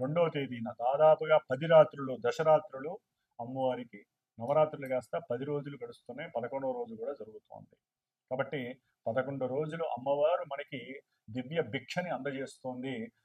రెండవ తేదీన దాదాపుగా పది రాత్రులు దశరాత్రులు అమ్మవారికి నవరాత్రులు కాస్త పది రోజులు గడుస్తున్నాయి. పదకొండవ రోజు కూడా జరుగుతోంది. కాబట్టి పదకొండు రోజులు అమ్మవారు మనకి దివ్య భిక్షని అందజేస్తోంది.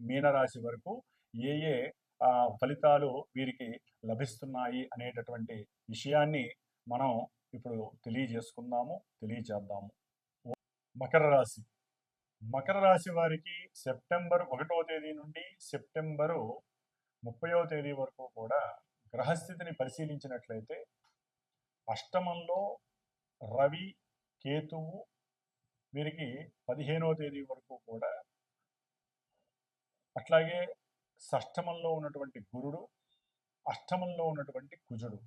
మీనరాశి వరకు ఏ ఏ ఫలితాలు వీరికి లభిస్తున్నాయి అనేటటువంటి విషయాన్ని మనం ఇప్పుడు తెలియజేసుకుందాము తెలియజేద్దాము మకర రాశి. మకర రాశి వారికి సెప్టెంబర్ ఒకటో తేదీ నుండి సెప్టెంబరు ముప్పయో తేదీ వరకు కూడా గ్రహస్థితిని పరిశీలించినట్లయితే అష్టమంలో రవి కేతువు వీరికి పదిహేనో తేదీ వరకు కూడా అట్లాగే షష్టమంలో ఉన్నటువంటి గురుడు అష్టమంలో ఉన్నటువంటి కుజుడు.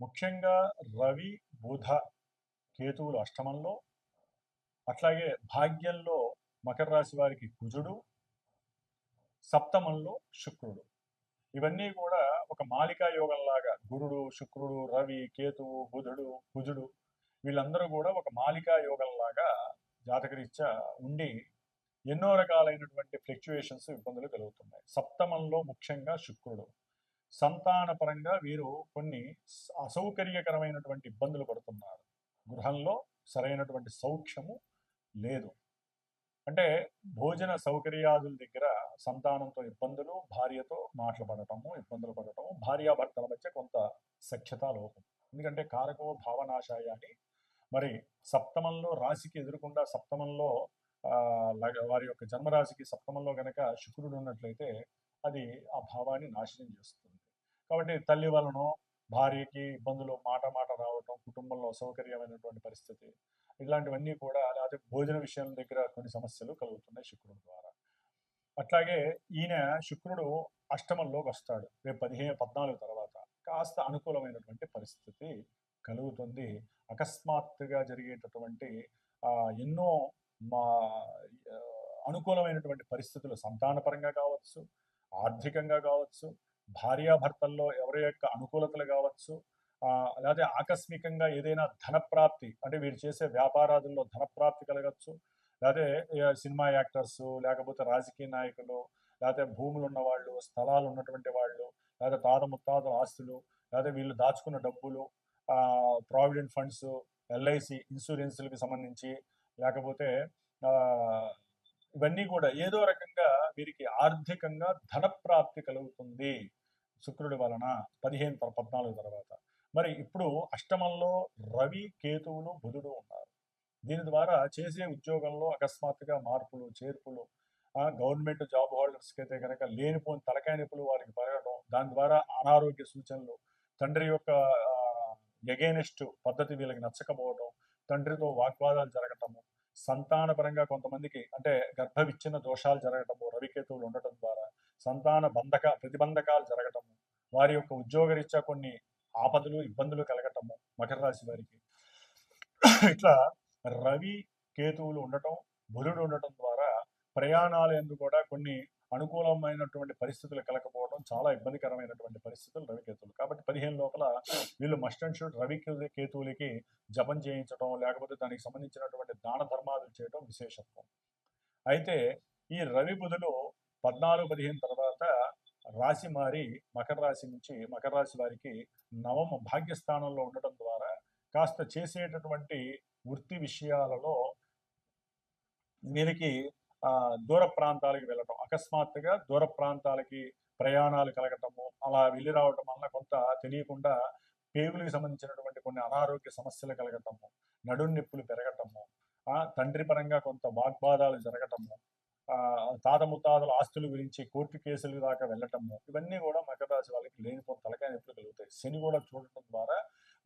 ముఖ్యంగా రవి బుధ కేతువులు అష్టమంలో అట్లాగే భాగ్యంలో మకర రాశి వారికి కుజుడు సప్తమంలో శుక్రుడు. ఇవన్నీ కూడా ఒక మాలికా యోగంలాగా గురుడు శుక్రుడు రవి కేతువు బుధుడు కుజుడు వీళ్ళందరూ కూడా ఒక మాలికా యోగంలాగా జాతకరీత్యా ఉండి ఎన్నో రకాలైనటువంటి ఫ్లక్చుయేషన్స్ ఇబ్బందులు కలుగుతున్నాయి. సప్తమంలో ముఖ్యంగా శుక్రుడు. సంతానపరంగా వీరు కొన్ని అసౌకర్యకరమైనటువంటి ఇబ్బందులు పడుతున్నారు. గృహంలో సరైనటువంటి సౌఖ్యము లేదు. అంటే భోజన సౌకర్యాదుల దగ్గర సంతానంతో ఇబ్బందులు భార్యతో మాటలు పడటము ఇబ్బందులు పడటము భార్యాభర్తల మధ్య కొంత సఖ్యత లోపం. ఎందుకంటే కారకో భావనాశాయ అని మరి సప్తమంలో రాశికి ఎదురుకుండా సప్తమంలో వారి యొక్క జన్మరాశికి సప్తమంలో గనక శుక్రుడు ఉన్నట్లయితే అది ఆ భావాన్ని నాశనం చేస్తుంది. కాబట్టి తల్లి వలన భార్యకి ఇబ్బందులు మాట మాట రావటం కుటుంబంలో అసౌకర్యమైనటువంటి పరిస్థితి ఇలాంటివన్నీ కూడా అలాగే భోజన విషయం దగ్గర కొన్ని సమస్యలు కలుగుతున్నాయి శుక్రుడు ద్వారా. అట్లాగే ఈయన శుక్రుడు అష్టమంలోకి వస్తాడు. రేపు పదిహేను పద్నాలుగు తర్వాత కాస్త అనుకూలమైనటువంటి పరిస్థితి కలుగుతుంది. అకస్మాత్తుగా జరిగేటటువంటి ఎన్నో మా అనుకూలమైనటువంటి పరిస్థితులు సంతానపరంగా కావచ్చు ఆర్థికంగా కావచ్చు భార్యాభర్తల్లో ఎవరి యొక్క అనుకూలతలు కావచ్చు లేకపోతే ఆకస్మికంగా ఏదైనా ధనప్రాప్తి అంటే వీరు చేసే వ్యాపారాదుల్లో ధనప్రాప్తి కలగచ్చు లేకపోతే సినిమా యాక్టర్స్ లేకపోతే రాజకీయ నాయకులు లేకపోతే భూములు ఉన్నవాళ్ళు స్థలాలు ఉన్నటువంటి వాళ్ళు లేకపోతే తాత ముత్తాతల ఆస్తులు లేకపోతే వీళ్ళు దాచుకున్న డబ్బులు ప్రావిడెంట్ ఫండ్స్ ఎల్ఐసి ఇన్సూరెన్స్లకి సంబంధించి లేకపోతే ఇవన్నీ కూడా ఏదో రకంగా వీరికి ఆర్థికంగా ధనప్రాప్తి కలుగుతుంది శుక్రుడి వలన పదిహేను పద్నాలుగు తర్వాత. మరి ఇప్పుడు అష్టమంలో రవి కేతువులు బుధుడు ఉన్నారు. దీని ద్వారా చేసే ఉద్యోగంలో అకస్మాత్తుగా మార్పులు చేర్పులు గవర్నమెంట్ జాబ్ హోల్డర్స్కి అయితే కనుక లేనిపోని తలకాయ నొప్పులు వారికి పెరగడం దాని ద్వారా అనారోగ్య సూచనలు తండ్రి యొక్క ఎగైనెస్ట్ పద్ధతి వీళ్ళకి నచ్చకపోవడం తండ్రితో వాగ్వాదాలు జరగటము సంతానపరంగా కొంతమందికి అంటే గర్భ విచ్ఛిన్న దోషాలు జరగటము రవికేతువులు ఉండటం ద్వారా సంతాన బంధక ప్రతిబంధకాలు జరగటము వారి యొక్క ఉద్యోగరీత్యా కొన్ని ఆపదలు ఇబ్బందులు కలగటము మకర రాశి వారికి. ఇట్లా రవి కేతువులు ఉండటం బుధుడు ఉండటం ద్వారా ప్రయాణాలు కూడా కొన్ని అనుకూలమైనటువంటి పరిస్థితులు కలకపోవడం చాలా ఇబ్బందికరమైనటువంటి పరిస్థితులు రవికేతువులు కాబట్టి పదిహేను లోపల వీళ్ళు మస్ట్ అండ్ షూట్ రవి కేతువులకి జపం చేయించడం లేకపోతే దానికి సంబంధించినటువంటి దాన ధర్మాలు చేయడం విశేషత్వం. అయితే ఈ రవి బుధులు పద్నాలుగు పదిహేను తర్వాత రాశి మారి మకర రాశి నుంచి మకర రాశి వారికి నవమ భాగ్యస్థానంలో ఉండటం ద్వారా కాస్త చేసేటటువంటి వృత్తి విషయాలలో వీరికి దూర ప్రాంతాలకు వెళ్ళటం అకస్మాత్తుగా దూర ప్రాంతాలకి ప్రయాణాలు కలగటము అలా వెళ్ళి రావటం వల్ల కొంత తెలియకుండా పేగులకు సంబంధించినటువంటి కొన్ని అనారోగ్య సమస్యలు కలగటము నడుం నొప్పులు పెరగటము తండ్రి పరంగా కొంత వాగ్వాదాలు జరగటము ఆ, తాత ముత్తాతల ఆస్తుల గురించి కోర్టు కేసులు దాకా వెళ్ళటము ఇవన్నీ కూడా మకర రాశి వాళ్ళకి లేనిపోయిన తలకాయ నొప్పులు కలుగుతాయి. శని కూడా చూడటం ద్వారా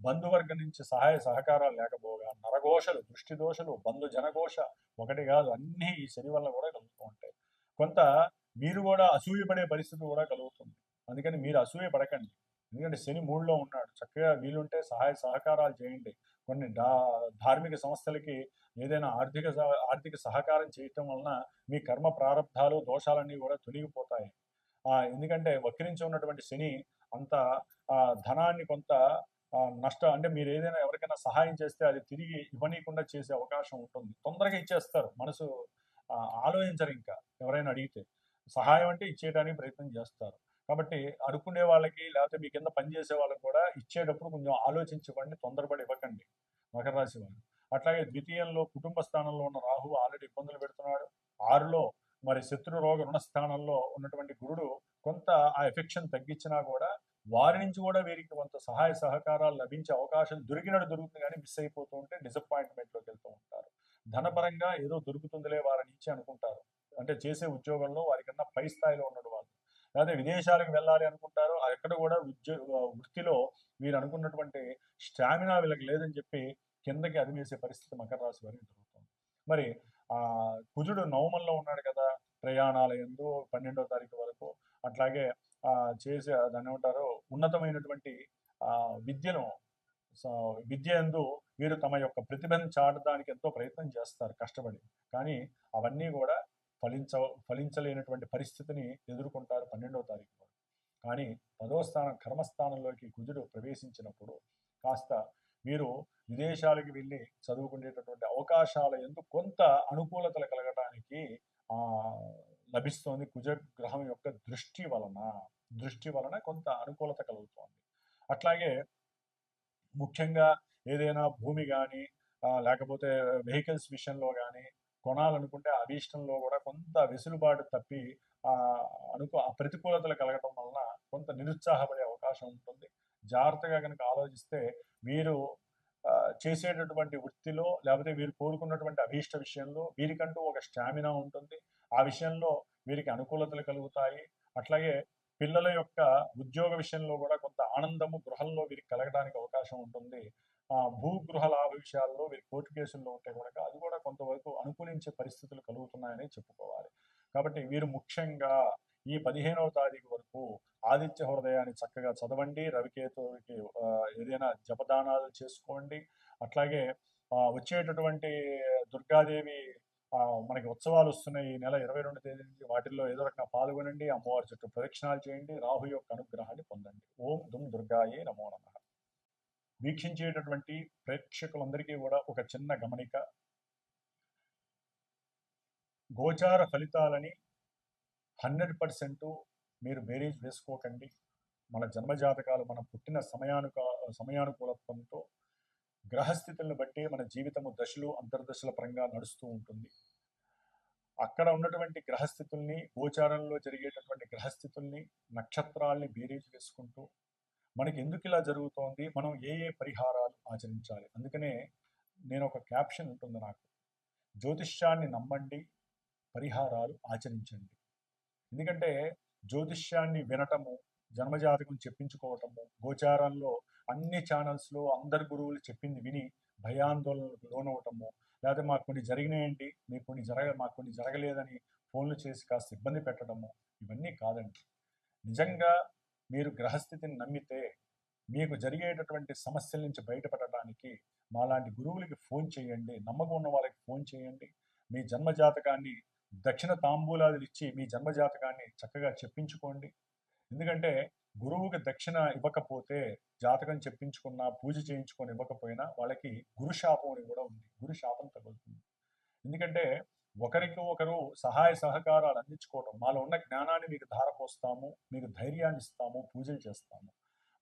బంధువర్గం నుంచి సహాయ సహకారాలు లేకపోగా నరఘోషలు దృష్టి దోషలు బంధు జనఘోష ఒకటి కాదు అన్నీ ఈ శని వల్ల కూడా కలుగుతూ ఉంటాయి. కొంత మీరు కూడా అసూయపడే పరిస్థితి కూడా కలుగుతుంది. అందుకని మీరు అసూయ పడకండి. ఎందుకంటే శని మూడులో ఉన్నాడు. చక్కగా వీలుంటే సహాయ సహకారాలు చేయండి. కొన్ని డా ధార్మిక సంస్థలకి ఏదైనా ఆర్థిక సహ- ఆర్థిక సహకారం చేయటం వలన మీ కర్మ ప్రారంధాలు దోషాలన్నీ కూడా తొలగిపోతాయి. ఎందుకంటే వక్రించి ఉన్నటువంటి శని అంత ధనాన్ని కొంత నష్టం అంటే మీరు ఏదైనా ఎవరికైనా సహాయం చేస్తే అది తిరిగి ఇవ్వనీయకుండా చేసే అవకాశం ఉంటుంది. తొందరగా ఇచ్చేస్తారు. మనసు ఆలోచించరు ఇంకా ఎవరైనా అడిగితే. సహాయం అంటే ఇచ్చేయడానికి ప్రయత్నం చేస్తారు. కాబట్టి అడుక్కునే వాళ్ళకి లేకపోతే మీ కింద పనిచేసే వాళ్ళకి కూడా ఇచ్చేటప్పుడు కొంచెం ఆలోచించుకోండి తొందరపడి ఇవ్వకండి మకర రాశి వాళ్ళు అట్లాగే ద్వితీయంలో కుటుంబ స్థానంలో ఉన్న రాహు ఆల్రెడీ ఇబ్బందులు పెడుతున్నాడు. ఆరులో మరి శత్రు రోగ రుణ స్థానంలో ఉన్నటువంటి గురుడు కొంత ఆ ఎఫెక్షన్ తగ్గించినా కూడా వారి నుంచి కూడా వీరికి కొంత సహాయ సహకారాలు లభించే అవకాశం దొరికినట్టు దొరుకుతుంది కానీ మిస్ అయిపోతూ ఉంటే డిసప్పాయింట్మెంట్లోకి వెళ్తూ ఉంటారు. ధనపరంగా ఏదో దొరుకుతుందిలే వారి నుంచి అనుకుంటారు. అంటే చేసే ఉద్యోగంలో వారికన్నా పై స్థాయిలో ఉన్నాడు వాళ్ళు లేదా విదేశాలకు వెళ్ళాలి అనుకుంటారు అక్కడ ఎక్కడ కూడా ఉద్యోగ వృత్తిలో వీరు అనుకున్నటువంటి స్టామినా వీళ్ళకి లేదని చెప్పి కిందకి అదిమేసే పరిస్థితి మకర రాశి వారికి జరుగుతుంది మరి ఆ కుజుడు నవమంలో ఉన్నాడు కదా ప్రయాణాల ఎందు పన్నెండో తారీఖు వరకు. అట్లాగే చేసే దాన్ని ఏమంటారు? ఉన్నతమైనటువంటి విద్యను విద్య ఎందు వీరు తమ యొక్క ప్రతిభను చాటడానికి ఎంతో ప్రయత్నం చేస్తారు కష్టపడి. కానీ అవన్నీ కూడా ఫలించ ఫలించలేనటువంటి పరిస్థితిని ఎదుర్కొంటారు పన్నెండవ తారీఖు కానీ పదో స్థానం కర్మస్థానంలోకి కుజుడు ప్రవేశించినప్పుడు కాస్త మీరు విదేశాలకు వెళ్ళి చదువుకునేటటువంటి అవకాశాల ఎందుకు కొంత అనుకూలతలు కలగటానికి ఆ లభిస్తోంది. కుజ గ్రహం యొక్క దృష్టి వలన దృష్టి వలన కొంత అనుకూలత కలుగుతోంది. అట్లాగే ముఖ్యంగా ఏదైనా భూమి కానీ లేకపోతే వెహికల్స్ విషయంలో కానీ కొనాలనుకుంటే అభీష్టంలో కూడా కొంత వెసులుబాటు తప్పి ఆ ఆ ప్రతికూలతలు కలగటం వలన కొంత నిరుత్సాహపడే అవకాశం ఉంటుంది. జాగ్రత్తగా కనుక ఆలోచిస్తే వీరు చేసేటటువంటి వృత్తిలో లేకపోతే వీరు కోరుకున్నటువంటి అభీష్ట విషయంలో వీరికంటూ ఒక స్టామినా ఉంటుంది. ఆ విషయంలో వీరికి అనుకూలతలు కలుగుతాయి. అట్లాగే పిల్లల యొక్క ఉద్యోగ విషయంలో కూడా కొంత ఆనందము గృహంలో వీరికి కలగడానికి అవకాశం ఉంటుంది. ఆ భూగృహ లాభ విషయాల్లో వీరి కోర్టు కేసుల్లో ఉంటే కనుక అది కూడా కొంతవరకు అనుకూలించే పరిస్థితులు కలుగుతున్నాయని చెప్పుకోవాలి. కాబట్టి వీరు ముఖ్యంగా ఈ పదిహేనవ తారీఖు వరకు ఆదిత్య హృదయాన్ని చక్కగా చదవండి రవికేతుకి ఏదైనా జపదానాలు చేసుకోండి. అట్లాగే వచ్చేటటువంటి దుర్గాదేవి మనకి ఉత్సవాలు వస్తున్నాయి. ఈ నెల ఇరవై రెండు తేదీ నుంచి వాటిల్లో ఏదో రకంగా పాల్గొనండి. అమ్మవారి చుట్టూ ప్రదక్షిణాలు చేయండి. రాహు యొక్క అనుగ్రహాన్ని పొందండి. ఓం దుమ్ దుర్గాయే నమో నమ. వీక్షించేటటువంటి ప్రేక్షకులందరికీ కూడా ఒక చిన్న గమనిక. గోచార ఫలితాలని హండ్రెడ్ పర్సెంట్ మీరు బేరీజ్ వేసుకోకండి. మన జన్మజాతకాలు మన పుట్టిన సమయానుక సమయానుకూలత్వంతో గ్రహస్థితులను బట్టి మన జీవితము దశలు అంతర్దశల పరంగా నడుస్తూ ఉంటుంది. అక్కడ ఉన్నటువంటి గ్రహస్థితుల్ని గోచారంలో జరిగేటటువంటి గ్రహస్థితుల్ని నక్షత్రాల్ని బేరీజ్ వేసుకుంటూ మనకి ఎందుకు ఇలా జరుగుతోంది? మనం ఏ ఏ పరిహారాలు ఆచరించాలి? అందుకనే నేను ఒక క్యాప్షన్ ఉంటుంది నాకు. జ్యోతిష్యాన్ని నమ్మండి పరిహారాలు ఆచరించండి. ఎందుకంటే జ్యోతిష్యాన్ని వినటము జన్మజాతకం చెప్పించుకోవటము గోచారంలో అన్ని ఛానల్స్లో అందరు గురువులు చెప్పింది విని భయాందోళనలకు లోనవటము లేకపోతే మాకు కొన్ని జరిగినాయండి మీకు కొన్ని జరగ మాకు కొన్ని జరగలేదని ఫోన్లు చేసి కాస్త ఇబ్బంది పెట్టడము ఇవన్నీ కాదండి. నిజంగా మీరు గ్రహస్థితిని నమ్మితే మీకు జరిగేటటువంటి సమస్యల నుంచి బయటపడటానికి మాలాంటి గురువులకి ఫోన్ చేయండి నమ్మకం ఉన్న వాళ్ళకి ఫోన్ చేయండి. మీ జన్మజాతకాన్ని దక్షిణ తాంబూలాదులు ఇచ్చి మీ జన్మజాతకాన్ని చక్కగా చెప్పించుకోండి. ఎందుకంటే గురువుకి దక్షిణ ఇవ్వకపోతే జాతకం చెప్పించుకున్నా పూజ చేయించుకొని ఇవ్వకపోయినా వాళ్ళకి గురు శాపం అని కూడా ఉంది. గురు శాపం తగులుతుంది. ఎందుకంటే ఒకరికి ఒకరు సహాయ సహకారాలు అందించుకోవటం మాలో ఉన్న జ్ఞానాన్ని మీకు ధారపోస్తాము మీకు ధైర్యాన్ని ఇస్తాము పూజలు చేస్తాము.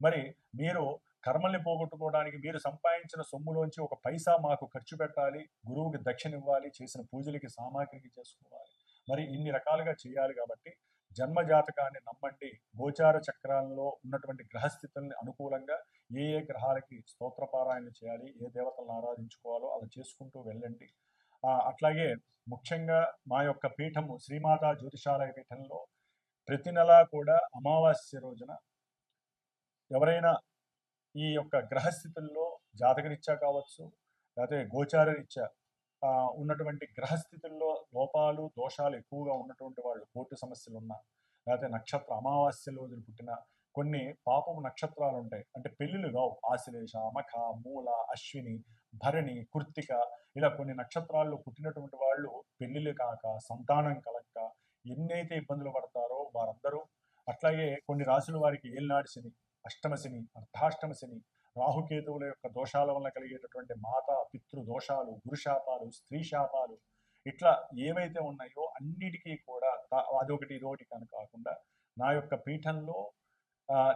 మరి మీరు కర్మల్ని పోగొట్టుకోవడానికి మీరు సంపాదించిన సొమ్ములోంచి ఒక పైసా మాకు ఖర్చు పెట్టాలి గురువుకి దక్షిణ ఇవ్వాలి చేసిన పూజలకి సామాగ్రికి చేసుకోవాలి. మరి ఇన్ని రకాలుగా చేయాలి కాబట్టి జన్మ జాతకాన్ని నమ్మండి. గోచార చక్రాల్లో ఉన్నటువంటి గ్రహస్థితుల్ని అనుకూలంగా ఏ ఏ గ్రహాలకి స్తోత్రపారాయణ చేయాలి ఏ దేవతలను ఆరాధించుకోవాలో అలా చేసుకుంటూ వెళ్ళండి. అట్లాగే ముఖ్యంగా మా యొక్క పీఠము శ్రీమాతా జ్యోతిషాలయ పీఠంలో ప్రతి నెలా కూడా అమావాస్య రోజున ఎవరైనా ఈ యొక్క గ్రహస్థితుల్లో జాతకరీత్యా కావచ్చు లేకపోతే గోచారరీత్యా ఉన్నటువంటి గ్రహస్థితుల్లో లోపాలు దోషాలు ఎక్కువగా ఉన్నటువంటి వాళ్ళు కోర్టు సమస్యలు ఉన్నా లేకపోతే నక్షత్ర అమావాస్య రోజులు పుట్టిన కొన్ని పాపం నక్షత్రాలు ఉంటాయి అంటే పెళ్ళిళ్ళు కావు. ఆశ్లేష మఖ మూల అశ్విని భరణి కృత్తిక ఇలా కొన్ని నక్షత్రాల్లో పుట్టినటువంటి వాళ్ళు పెళ్ళిళ్ళు కాక సంతానం కలక్క ఎన్నైతే ఇబ్బందులు పడతారో వారందరూ అట్లాగే కొన్ని రాసుల వారికి ఏలినాడు శని అష్టమ శని అర్ధాష్టమ శని రాహుకేతువుల యొక్క దోషాల వల్ల కలిగేటటువంటి మాత పితృ దోషాలు గురుశాపాలు స్త్రీ శాపాలు ఇట్లా ఏవైతే ఉన్నాయో అన్నిటికీ కూడా అదొకటి ఇదొకటి కను కాకుండా నా యొక్క పీఠంలో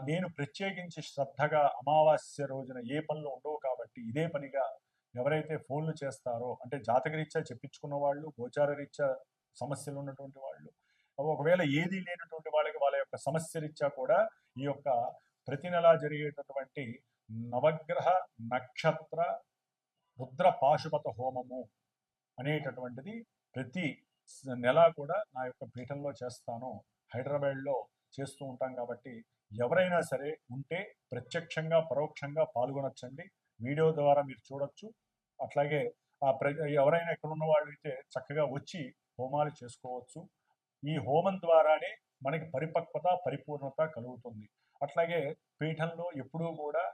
నేను ప్రత్యేకించి శ్రద్ధగా అమావాస్య రోజున ఏ పనులు ఉండవు కాబట్టి ఇదే పనిగా ఎవరైతే ఫోన్లు చేస్తారో అంటే జాతకరీత్యా చెప్పించుకున్న వాళ్ళు గోచార రీత్యా సమస్యలు ఉన్నటువంటి వాళ్ళు ఒకవేళ ఏది లేనటువంటి వాళ్ళకి వాళ్ళ యొక్క సమస్య రీత్యా కూడా ఈ యొక్క ప్రతి నెలా జరిగేటటువంటి నవగ్రహ నక్షత్ర రుద్ర పాశుపత హోమము అనేటటువంటిది ప్రతి నెల కూడా నా యొక్క పీఠంలో చేస్తాను. హైదరాబాద్లో చేస్తూ ఉంటాం కాబట్టి ఎవరైనా సరే ఉంటే ప్రత్యక్షంగా పరోక్షంగా పాల్గొనొచ్చండి. వీడియో ద్వారా మీరు చూడొచ్చు. అట్లాగే ఆ ప్ర ఎవరైనా ఎక్కడున్న వాళ్ళు అయితే చక్కగా వచ్చి హోమాలు చేసుకోవచ్చు. ఈ హోమం ద్వారానే మనకి పరిపక్వత పరిపూర్ణత కలుగుతుంది. అట్లాగే పీఠంలో ఎప్పుడూ కూడా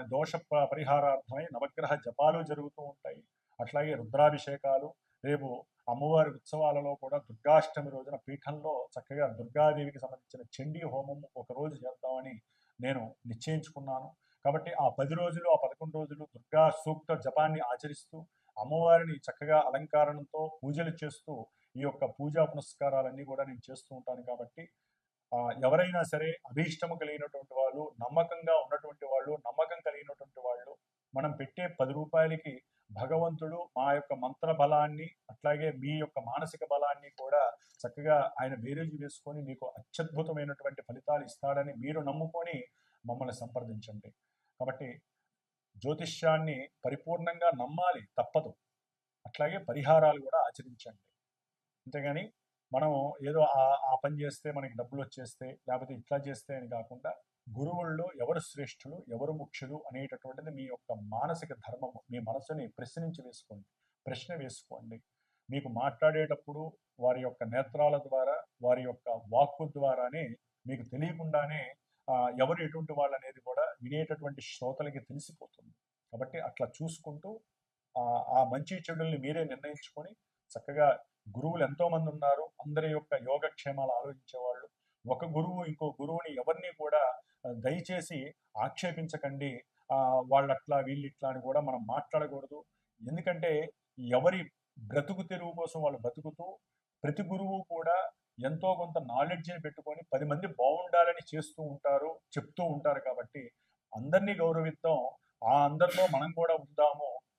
దోష ప- పరిహారార్థమై నవగ్రహ జపాలు జరుగుతూ ఉంటాయి. అట్లాగే రుద్రాభిషేకాలు రేపు అమ్మవారి ఉత్సవాలలో కూడా దుర్గాష్టమి రోజున పీఠంలో చక్కగా దుర్గాదేవికి సంబంధించిన చండీ హోమం ఒక రోజు చేద్దామని నేను నిశ్చయించుకున్నాను. కాబట్టి ఆ పది రోజులు ఆ పదకొండు రోజులు దుర్గా సూక్త జపాన్ని ఆచరిస్తూ అమ్మవారిని చక్కగా అలంకారణతో పూజలు చేస్తూ ఈ యొక్క పూజా పునస్కారాలన్నీ కూడా నేను చేస్తూ ఉంటాను. కాబట్టి ఎవరైనా సరే అభీష్టము కలిగినటువంటి వాళ్ళు నమ్మకంగా ఉన్నటువంటి వాళ్ళు నమ్మకం కలిగినటువంటి వాళ్ళు మనం పెట్టే పది రూపాయలకి భగవంతుడు మా యొక్క మంత్ర బలాన్ని అట్లాగే మీ యొక్క మానసిక బలాన్ని కూడా చక్కగా ఆయన బేరేజు వేసుకొని మీకు అత్యద్భుతమైనటువంటి ఫలితాలు ఇస్తాడని మీరు నమ్ముకొని మమ్మల్ని సంప్రదించండి. కాబట్టి జ్యోతిష్యాన్ని పరిపూర్ణంగా నమ్మాలి తప్పదు. అట్లాగే పరిహారాలు కూడా ఆచరించండి. అంతేగాని మనం ఏదో ఆ పని చేస్తే మనకి డబ్బులు వచ్చేస్తే లేకపోతే ఇట్లా చేస్తే అని కాకుండా గురువుల్లో ఎవరు శ్రేష్ఠులు ఎవరు ముఖ్యులు అనేటటువంటిది మీ యొక్క మానసిక ధర్మము మీ మనసుని ప్రశ్నించి వేసుకోండి ప్రశ్న వేసుకోండి. మీకు మాట్లాడేటప్పుడు వారి యొక్క నేత్రాల ద్వారా వారి యొక్క వాక్కు ద్వారానే మీకు తెలియకుండానే ఎవరు ఎటువంటి వాళ్ళు అనేది కూడా వినేటటువంటి శ్రోతలకి తెలిసిపోతుంది. కాబట్టి అట్లా చూసుకుంటూ ఆ మంచి చెడుల్ని మీరే నిర్ణయించుకొని చక్కగా గురువులు ఎంతో మంది ఉన్నారు. అందరి యొక్క యోగక్షేమాలు ఆలోచించేవాళ్ళు. ఒక గురువు ఇంకో గురువుని ఎవరిని కూడా దయచేసి ఆక్షేపించకండి. వాళ్ళు అట్లా వీళ్ళు ఇట్లా అని కూడా మనం మాట్లాడకూడదు. ఎందుకంటే ఎవరి బ్రతుకు తెరువు కోసం వాళ్ళు బ్రతుకుతూ ప్రతి గురువు కూడా ఎంతో కొంత నాలెడ్జ్ని పెట్టుకొని పది మంది బాగుండాలని చేస్తూ ఉంటారు చెప్తూ ఉంటారు కాబట్టి అందరినీ గౌరవిద్దాం. ఆ అందరిలో మనం కూడా ఉందాము.